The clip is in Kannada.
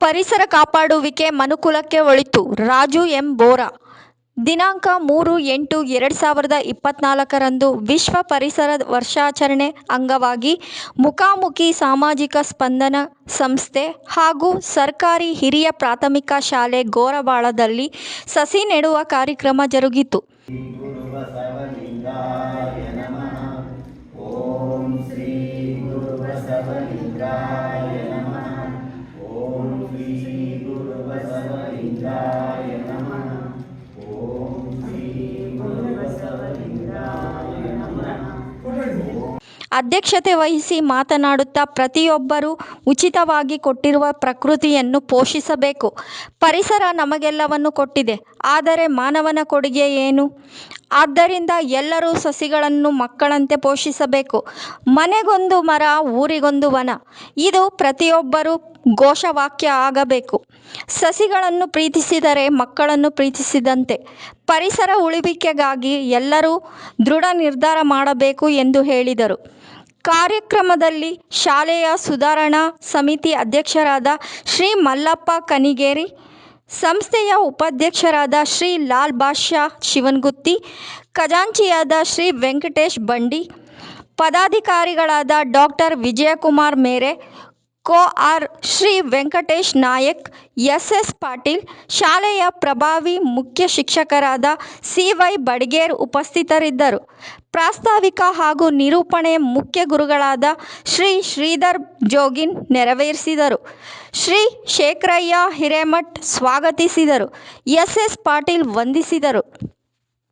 ಪರಿಸರ ಕಾಪಾಡುವಿಕೆ ಮನುಕುಲಕ್ಕೆ ಒಳಿತು. ರಾಜು ಎಂ. ಬೋರಾ. ದಿನಾಂಕ ಮೂರು ಎಂಟು ಎರಡು ಸಾವಿರದ ಇಪ್ಪತ್ತ್ನಾಲ್ಕರಂದು ವಿಶ್ವ ಪರಿಸರ ವರ್ಷಾಚರಣೆ ಅಂಗವಾಗಿ ಮುಖಾಮುಖಿ ಸಾಮಾಜಿಕ ಸ್ಪಂದನ ಸಂಸ್ಥೆ ಹಾಗೂ ಸರ್ಕಾರಿ ಹಿರಿಯ ಪ್ರಾಥಮಿಕ ಶಾಲೆ ಗೋರಬಾಳದಲ್ಲಿ ಸಸಿ ನೆಡುವ ಕಾರ್ಯಕ್ರಮ ಜರುಗಿತು. ಅಧ್ಯಕ್ಷತೆ ವಹಿಸಿ ಮಾತನಾಡುತ್ತಾ ಪ್ರತಿಯೊಬ್ಬರೂ ಉಚಿತವಾಗಿ ಕೊಟ್ಟಿರುವ ಪ್ರಕೃತಿಯನ್ನು ಪೋಷಿಸಬೇಕು. ಪರಿಸರ ನಮಗೆಲ್ಲವನ್ನು ಕೊಟ್ಟಿದೆ. ಆದರೆ ಮಾನವನ ಕೊಡುಗೆ ಏನು? ಆದ್ದರಿಂದ ಎಲ್ಲರೂ ಸಸಿಗಳನ್ನು ಮಕ್ಕಳಂತೆ ಪೋಷಿಸಬೇಕು. ಮನೆಗೊಂದು ಮರ, ಊರಿಗೊಂದು ವನ. ಇದು ಪ್ರತಿಯೊಬ್ಬರೂ ಘೋಷವಾಕ್ಯ ಆಗಬೇಕು. ಸಸಿಗಳನ್ನು ಪ್ರೀತಿಸಿದರೆ ಮಕ್ಕಳನ್ನು ಪ್ರೀತಿಸಿದಂತೆ. ಪರಿಸರ ಉಳಿವಿಕೆಗಾಗಿ ಎಲ್ಲರೂ ದೃಢ ನಿರ್ಧಾರ ಮಾಡಬೇಕು ಎಂದು ಹೇಳಿದರು. ಕಾರ್ಯಕ್ರಮದಲ್ಲಿ ಶಾಲೆಯ ಸುಧಾರಣಾ ಸಮಿತಿ ಅಧ್ಯಕ್ಷರಾದ ಶ್ರೀ ಮಲ್ಲಪ್ಪ ಕನಿಗೇರಿ ಸಂಸ್ಥೆಯ ಉಪಾಧ್ಯಕ್ಷರಾದ ಶ್ರೀ ಲಾಲ್ ಬಾದ್ಶಾ ಶಿವನ್ಗುತ್ತಿ ಖಜಾಂಚಿಯಾದ ಶ್ರೀ ವೆಂಕಟೇಶ್ ಬಂಡಿ ಪದಾಧಿಕಾರಿಗಳಾದ ಡಾಕ್ಟರ್ ವಿಜಯಕುಮಾರ್ ಮೇರೆ ಕೋ ಆರ್ ಶ್ರೀ ವೆಂಕಟೇಶ್ ನಾಯಕ್ ಎಸ್ ಎಸ್ ಪಾಟೀಲ್, ಶಾಲೆಯ ಪ್ರಭಾವಿ ಮುಖ್ಯ ಶಿಕ್ಷಕರಾದ ಸಿ ವೈ ಬಡ್ಗೇರ್ ಉಪಸ್ಥಿತರಿದ್ದರು. ಪ್ರಾಸ್ತಾವಿಕ ಹಾಗೂ ನಿರೂಪಣೆ ಮುಖ್ಯ ಗುರುಗಳಾದ ಶ್ರೀ ಶ್ರೀಧರ್ ಜೋಗಿನ್ ನೆರವೇರಿಸಿದರು. ಶ್ರೀ ಶೇಖರಯ್ಯ ಹಿರೇಮಠ್ ಸ್ವಾಗತಿಸಿದರು. ಎಸ್ ಎಸ್ ಪಾಟೀಲ್ ವಂದಿಸಿದರು.